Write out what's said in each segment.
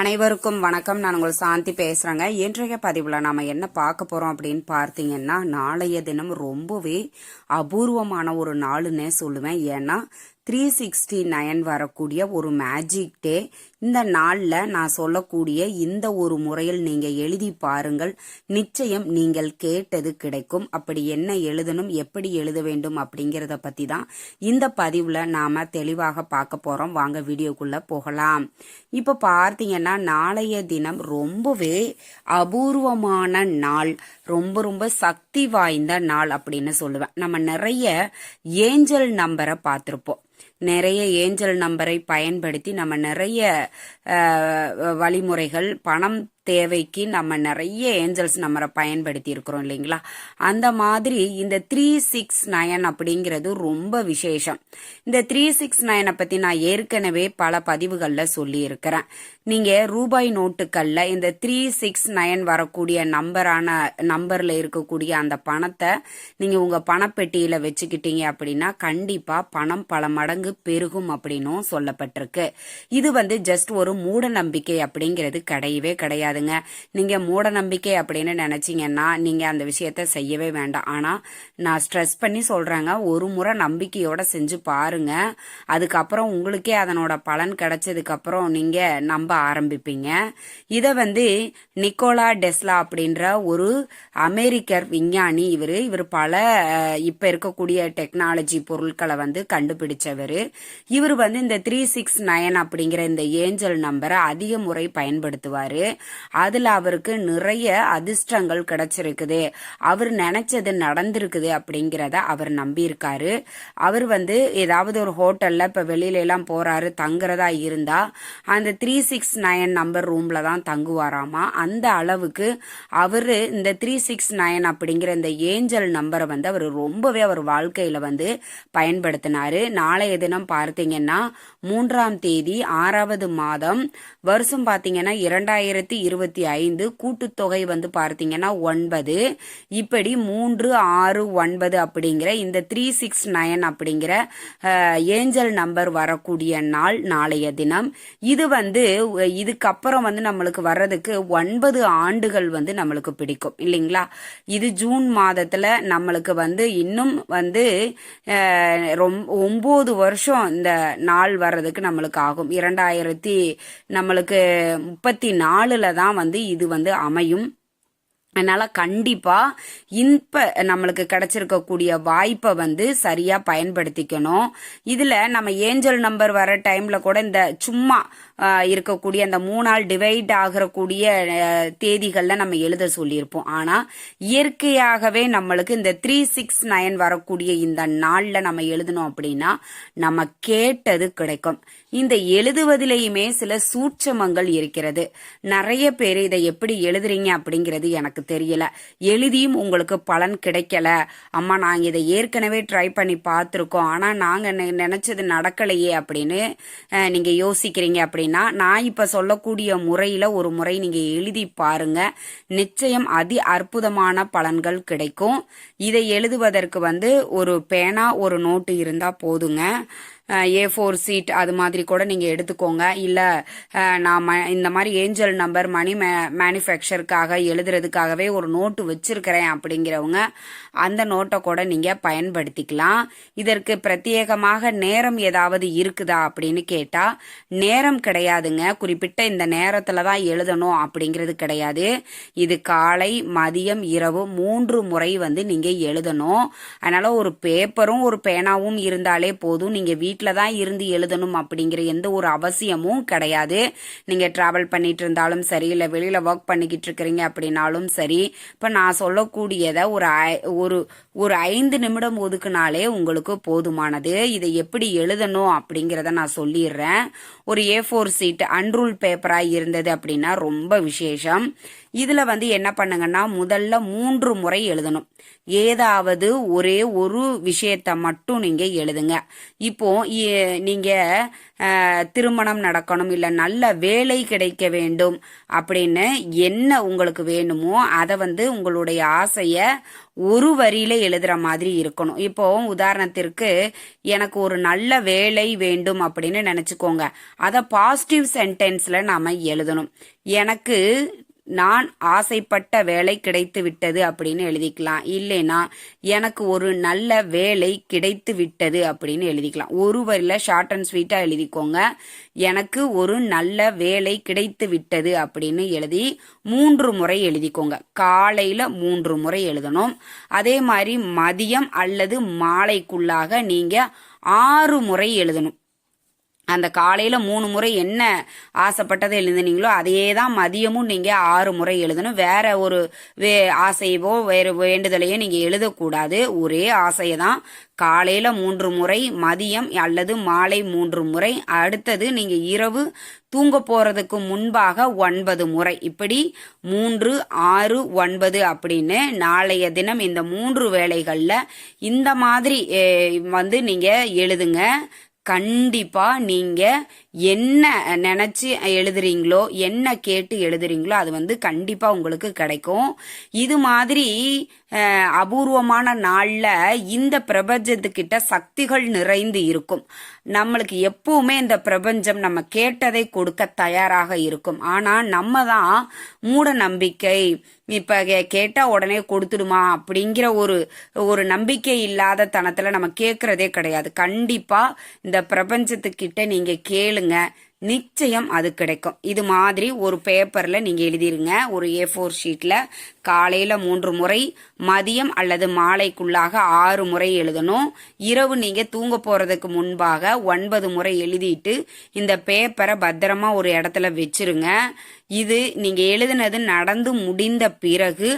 அனைவருக்கும் வணக்கம். நான் உங்கள் சாந்தி பேசுகிறேங்க இன்றைய பதிவில் நாம் என்ன பார்க்க போகிறோம் அப்படின்னு பார்த்தீங்கன்னா நாளைய தினம் ரொம்பவே அபூர்வமான ஒரு நாளுன்னே சொல்லுவேன். ஏன்னா த்ரீ சிக்ஸ்டி நைன் வரக்கூடிய ஒரு மேஜிக் டே இந்த நாளில் நான் சொல்லக்கூடிய இந்த ஒரு முறையில் நீங்கள் எழுதி பாருங்கள். நிச்சயம் நீங்கள் கேட்டது கிடைக்கும். அப்படி என்ன எழுதணும் எப்படி எழுத வேண்டும் அப்படிங்கிறத பற்றி தான் இந்த பதிவில் நாம் தெளிவாக பார்க்க போகிறோம் வாங்க வீடியோக்குள்ளே போகலாம். இப்போ பார்த்தீங்கன்னா நாளைய தினம் ரொம்பவே அபூர்வமான நாள். ரொம்ப ரொம்ப சக்தி வாய்ந்த நாள் அப்படின்னு சொல்லுவேன். நம்ம நிறைய ஏஞ்சல் நம்பரை பார்த்துருப்போம். நிறைய ஏஞ்சல் நம்பரை பயன்படுத்தி நம்ம நிறைய வழிமுறைகள் பணம் தேவைக்கு நம்ம நிறைய ஏஞ்சல்ஸ் நம்பரை பயன்படுத்தி இருக்கிறோம் இல்லைங்களா? அந்த மாதிரி இந்த த்ரீ சிக்ஸ் நயன் அப்படிங்கிறது ரொம்ப விசேஷம். இந்த த்ரீ சிக்ஸ் நயனை பற்றி நான் ஏற்கனவே பல பதிவுகளில் சொல்லியிருக்கிறேன். நீங்க ரூபாய் நோட்டுக்களில் இந்த த்ரீ சிக்ஸ் நயன் வரக்கூடிய நம்பரான நம்பர்ல இருக்கக்கூடிய அந்த பணத்தை நீங்க உங்க பணப்பெட்டியில வச்சுக்கிட்டீங்க அப்படின்னா கண்டிப்பா பணம் பல மடங்கு பெருகும் அப்படின்னும் சொல்லப்பட்டிருக்கு. இது வந்து ஜஸ்ட் ஒரு மூட நம்பிக்கை அப்படிங்கிறது கிடையவே கிடையாதுங்க. நீங்க மூட நம்பிக்கை அப்படின்னு நினைச்சீங்கன்னா நீங்க அந்த விஷயத்த செய்யவே வேண்டாம். ஆனா நான் ஸ்ட்ரெஸ் பண்ணி சொல்றேங்க ஒரு முறை நம்பிக்கையோட செஞ்சு பாருங்க. அதுக்கப்புறம் உங்களுக்கே அதனோட பலன் கிடைச்சதுக்கு அப்புறம் நீங்க நம்ப ஆரம்பிப்பீங்க. இதை வந்து நிக்கோலா டெஸ்லா அப்படின்ற ஒரு அமெரிக்கர் விஞ்ஞானி இவர். இவர் பல இப்போ இருக்கக்கூடிய டெக்னாலஜி பொருட்களை வந்து கண்டுபிடிச்சவர். இவர் வந்து இந்த த்ரீ சிக்ஸ் நயன் அப்படிங்கிற இந்த ஏஞ்சல் நம்பரை அதிக முறை பயன்படுத்துவார். அதில் அவருக்கு நிறைய அதிர்ஷ்டங்கள் கிடைச்சிருக்குது. அவர் நினைச்சது நடந்திருக்குது அப்படிங்கிறத அவர் நம்பியிருக்காரு. அவர் வந்து ஏதாவது ஒரு ஹோட்டலில் இப்போ வெளியில எல்லாம் போகிறாரு தங்குறதா இருந்தால் அந்த three six six nine number ரூம்ல தான் தங்குவாராமா? அந்த அளவுக்கு அவர் இந்த த்ரீ சிக்ஸ் நயன் அப்படிங்கிற இந்த ஏஞ்சல் நம்பரை வந்து அவர் ரொம்பவே அவர் வாழ்க்கையில வந்து பயன்படுத்தினாரு. நாளைய தினம் பார்த்தீங்கன்னா மூன்றாம் தேதி ஆறாவது மாதம் வருஷம் பார்த்தீங்கன்னா இரண்டாயிரத்தி இருபத்தி ஐந்து கூட்டுத்தொகை வந்து பார்த்தீங்கன்னா ஒன்பது. இப்படி மூன்று ஆறு ஒன்பது அப்படிங்கிற இந்த த்ரீ சிக்ஸ் நயன் அப்படிங்கிற ஏஞ்சல் நம்பர் வரக்கூடிய நாள் நாளைய தினம். இது வந்து இதுக்கப்புறம் வந்து நம்மளுக்கு வர்றதுக்கு ஒன்பது ஆண்டுகள் வந்து நம்மளுக்கு பிடிக்கும். இல்லைங்களா? இது ஜூன் மாதத்துல நம்மளுக்கு வந்து இன்னும் வந்து ரொம் ரொம்ப வருஷம் இந்த நாள் வர்றதுக்கு நம்மளுக்கு ஆகும். இரண்டாயிரத்தி நம்மளுக்கு முப்பத்தி நாலுல தான் வந்து இது வந்து அமையும். அதனால கண்டிப்பா இப்ப நம்மளுக்கு கிடைச்சிருக்கக்கூடிய வாய்ப்பை வந்து சரியா பயன்படுத்திக்கணும். இதுல நம்ம ஏஞ்சல் நம்பர் வர டைம்ல கூட இந்த சும்மா இருக்கக்கூடிய அந்த மூணால் டிவைட் ஆகிறக்கூடிய தேதிகளில் நம்ம எழுத சொல்லியிருப்போம். ஆனால் இயற்கையாகவே நம்மளுக்கு இந்த த்ரீ சிக்ஸ் நைன் வரக்கூடிய இந்த நாளில் நம்ம எழுதணும் அப்படின்னா நம்ம கேட்டது கிடைக்கும். இந்த எழுதுவதிலேயுமே சில சூட்சமங்கள் இருக்கிறது. நிறைய பேர் இதை எப்படி எழுதுறீங்க அப்படிங்கிறது எனக்கு தெரியல. எழுதியும் உங்களுக்கு பலன் கிடைக்கல. அம்மா நாங்கள் இதை ஏற்கனவே ட்ரை பண்ணி பார்த்துருக்கோம். ஆனால் நாங்கள் நெ- நினைச்சது நடக்கலையே அப்படின்னு நீங்கள் யோசிக்கிறீங்க அப்படின்னு அப்படின்னா நான் இப்ப சொல்லக்கூடிய முறையில ஒரு முறை நீங்க எழுதி பாருங்க. நிச்சயம் அதி அற்புதமான பலன்கள் கிடைக்கும். இதை எழுதுவதற்கு வந்து ஒரு பேனா ஒரு நோட்டு இருந்தா போதுங்க. ஏ ஃபோர் சீட் அது மாதிரி கூட நீங்கள் எடுத்துக்கோங்க. இல்லை நான் ம- இந்த மாதிரி ஏஞ்சல் நம்பர் மணி மே மேனுஃபேக்சருக்காக எழுதுறதுக்காகவே ஒரு நோட்டு வச்சிருக்கிறேன் அப்படிங்கிறவங்க அந்த நோட்டை கூட நீங்கள் பயன்படுத்திக்கலாம். இதற்கு பிரத்யேகமாக நேரம் ஏதாவது இருக்குதா அப்படின்னு கேட்டால் நேரம் கிடையாதுங்க. குறிப்பிட்ட இந்த நேரத்தில் தான் எழுதணும் அப்படிங்கிறது கிடையாது. இது காலை மதியம் இரவு மூன்று முறை வந்து நீங்கள் எழுதணும். அதனால் ஒரு பேப்பரும் ஒரு பேனாவும் இருந்தாலே போதும். நீங்கள் வீ வீட்டில் தான் இருந்து எழுதணும் அப்படிங்கிற எந்த ஒரு அவசியமும் கிடையாது. நீங்கள் ட்ராவல் பண்ணிட்டு இருந்தாலும் சரி இல்லை வெளியில் ஒர்க் பண்ணிக்கிட்டு இருக்கிறீங்க அப்படின்னாலும் சரி இப்போ நான் சொல்லக்கூடியதை ஒரு ஒரு ஒரு ஐந்து நிமிடம் ஒதுக்குனாலே உங்களுக்கு போதுமானது. இதை எப்படி எழுதணும் அப்படிங்கிறத நான் சொல்லிடுறேன். ஒரு ஏ ஃபோர் சீட் அன்ரூல் பேப்பராக இருந்தது அப்படின்னா ரொம்ப விசேஷம். இதில் வந்து என்ன பண்ணுங்கன்னா முதல்ல மூன்று முறை எழுதணும். ஏதாவது ஒரே ஒரு விஷயத்த மட்டும் நீங்கள் எழுதுங்க. இப்போ நீங்கள் திருமணம் நடக்கணும் இல்லை நல்ல வேலை கிடைக்க வேண்டும் அப்படின்னு என்ன உங்களுக்கு வேணுமோ அதை வந்து உங்களுடைய ஆசையை ஒரு வரியில எழுதுற மாதிரி இருக்கணும். இப்போ உதாரணத்திற்கு எனக்கு ஒரு நல்ல வேலை வேண்டும் அப்படின்னு நினைச்சுக்கோங்க. அதை பாசிட்டிவ் சென்டென்ஸ்ல நாம எழுதணும். எனக்கு நான் ஆசைப்பட்ட வேலை கிடைத்து விட்டது அப்படின்னு எழுதிக்கலாம். இல்லைனா எனக்கு ஒரு நல்ல வேலை கிடைத்து விட்டது அப்படின்னு எழுதிக்கலாம். ஒரு வரியில் ஷார்ட் அண்ட் ஸ்வீட்டாக எழுதிக்கோங்க. எனக்கு ஒரு நல்ல வேலை கிடைத்து விட்டது அப்படின்னு எழுதி மூன்று முறை எழுதிக்கோங்க. காலையில் மூன்று முறை எழுதணும். அதே மாதிரி மதியம் அல்லது மாலைக்குள்ளாக நீங்கள் ஆறு முறை எழுதணும். அந்த காலையில மூணு முறை என்ன ஆசைப்பட்டதை எழுதுனீங்களோ அதையே தான் மதியமும் நீங்க ஆறு முறை எழுதணும். வேற ஒரு வே ஆசையவோ வேறு வேண்டுதலையோ நீங்க எழுதக்கூடாது. ஒரே ஆசையை தான் காலையில மூன்று முறை மதியம் அல்லது மாலை மூன்று முறை அடுத்தது நீங்க இரவு தூங்க போறதுக்கு முன்பாக ஒன்பது முறை. இப்படி மூன்று ஆறு ஒன்பது அப்படின்னு நாளைய தினம் இந்த மூன்று வேளைகள்ல இந்த மாதிரி வந்து நீங்க எழுதுங்க. கண்டிப்பா நீங்க என்ன நினைச்சு எழுதுறீங்களோ என்ன கேட்டு எழுதுறீங்களோ அது வந்து கண்டிப்பா உங்களுக்கு கிடைக்கும். இது மாதிரி அபூர்வமான நாள்ல இந்த பிரபஞ்சத்துக்கிட்ட சக்திகள் நிறைந்து இருக்கும். நம்மளுக்கு எப்பவுமே இந்த பிரபஞ்சம் நம்ம கேட்டதை கொடுக்க தயாராக இருக்கும். ஆனா நம்ம தான் மூட நம்பிக்கை இப்ப கே- கேட்டா உடனே கொடுத்துடுமா அப்படிங்கிற ஒரு ஒரு நம்பிக்கை இல்லாத தனத்துல நம்ம கேட்கறதே கிடையாது. கண்டிப்பா இந்த பிரபஞ்சத்துக்கிட்ட நீங்க கேளுங்க. நிச்சயம் அது கிடைக்கும். இது மாதிரி ஒரு பேப்பரில் நீங்கள் எழுதிருங்க. ஒரு ஏ ஃபோர் ஷீட்டில் காலையில் மூன்று முறை மதியம் அல்லது மாலைக்குள்ளாக ஆறு முறை எழுதணும். இரவு நீங்கள் தூங்க போகிறதுக்கு முன்பாக ஒன்பது முறை எழுதிட்டு இந்த பேப்பரை பத்திரமா ஒரு இடத்துல வச்சிருங்க. இது நீங்கள் எழுதினது நடந்து முடிந்த பிறகு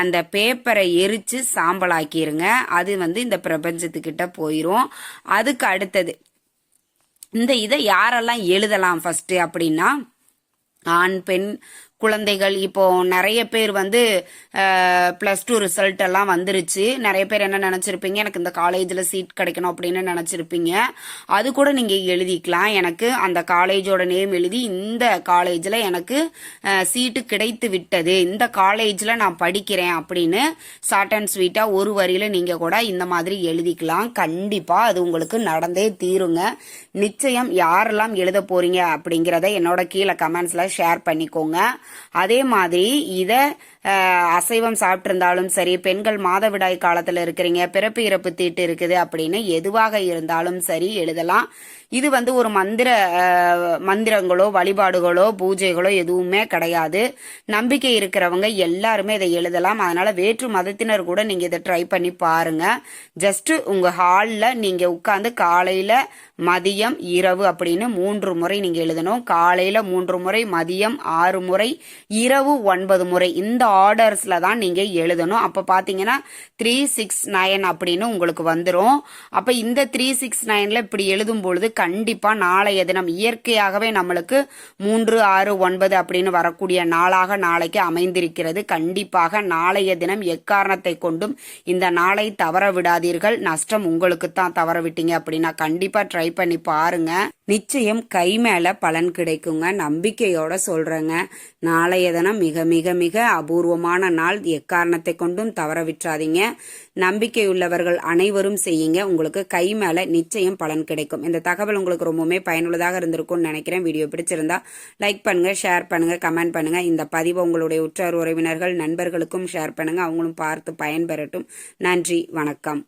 அந்த பேப்பரை எரித்து சாம்பலாக்கிடுங்க அது வந்து இந்த பிரபஞ்சத்துக்கிட்ட போயிடும் அதுக்கு அடுத்தது இந்த இதை யாரெல்லாம் எழுதலாம் ஃபர்ஸ்ட் அப்படின்னா ஆண் பெண் குழந்தைகள் இப்போ நிறைய பேர் வந்து ப்ளஸ் டூ ரிசல்ட் எல்லாம் வந்துருச்சு. நிறைய பேர் என்ன நினச்சிருப்பீங்க? எனக்கு இந்த காலேஜில் சீட் கிடைக்கணும் அப்படின்னு நினச்சிருப்பீங்க. அது கூட நீங்கள் எழுதிக்கலாம். எனக்கு அந்த காலேஜோட நேம் எழுதி இந்த காலேஜில் எனக்கு சீட்டு கிடைத்து விட்டது. இந்த காலேஜில் நான் படிக்கிறேன் அப்படின்னு ஷார்ட் அண்ட் ஸ்வீட்டாக ஒரு வரியில் நீங்கள் கூட இந்த மாதிரி எழுதிக்கலாம். கண்டிப்பாக அது உங்களுக்கு நடந்தே தீருங்க. நிச்சயம் யாரெல்லாம் எழுத போகிறீங்க அப்படிங்கிறத என்னோட கீழே கமெண்ட்ஸில் ஷேர் பண்ணிக்கோங்க. அதே மாதிரி இத அசைவம் சாப்பிட்டிருந்தாலும் சரி பெண்கள் மாதவிடாய் காலத்தில் இருக்கிறீங்க பிறப்பு இறப்பு தீட்டு இருக்குது அப்படின்னு எதுவாக இருந்தாலும் சரி எழுதலாம். இது வந்து ஒரு மந்திர மந்திரங்களோ வழிபாடுகளோ பூஜைகளோ எதுவுமே கிடையாது. நம்பிக்கை இருக்கிறவங்க எல்லாருமே இதை எழுதலாம். அதனால வேற்று மதத்தினர் கூட நீங்க இதை ட்ரை பண்ணி பாருங்க. ஜஸ்ட் உங்க ஹாலில் நீங்க உட்காந்து காலையில மதியம் இரவு அப்படின்னு மூன்று முறை நீங்க எழுதணும். காலையில மூன்று முறை மதியம் ஆறு முறை இரவு ஒன்பது முறை. இந்த ஆர்டர்ஸில் தான் நீங்கள் எழுதணும். அப்போ பார்த்தீங்கன்னா த்ரீ சிக்ஸ் நைன் அப்படின்னு உங்களுக்கு வந்துடும் அப்போ இந்த த்ரீ சிக்ஸ் நைனில் இப்படி எழுதும் பொழுது கண்டிப்பாக நாளைய தினம் இயற்கையாகவே நம்மளுக்கு மூன்று ஆறு ஒன்பது அப்படின்னு வரக்கூடிய நாளாக நாளைக்கு அமைந்திருக்கிறது. கண்டிப்பாக நாளைய தினம் எக்காரணத்தை கொண்டும் இந்த நாளை தவற விடாதீர்கள். நஷ்டம் உங்களுக்கு தான் தவற விட்டீங்க அப்படின்னா கண்டிப்பாக ட்ரை பண்ணி பாருங்கள் நிச்சயம் கை மேல பலன் கிடைக்குங்க. நம்பிக்கையோட சொல்றேங்க. நாளைய தினம் மிக மிக மிக அபூர்வமான நாள். எக்காரணத்தை கொண்டும் தவற விட்டுறாதீங்க. நம்பிக்கையுள்ளவர்கள் அனைவரும் செய்யுங்க. உங்களுக்கு கை மேல நிச்சயம் பலன் கிடைக்கும். இந்த தகவல் உங்களுக்கு ரொம்பவுமே பயனுள்ளதாக இருந்திருக்கும்னு நினைக்கிறேன். வீடியோ பிடிச்சிருந்தா லைக் பண்ணுங்க ஷேர் பண்ணுங்க கமெண்ட் பண்ணுங்க. இந்த பதிவை உங்களுடைய உற்றார் உறவினர்கள் நண்பர்களுக்கும் ஷேர் பண்ணுங்க. அவங்களும் பார்த்து பயன்பெறட்டும். நன்றி வணக்கம்.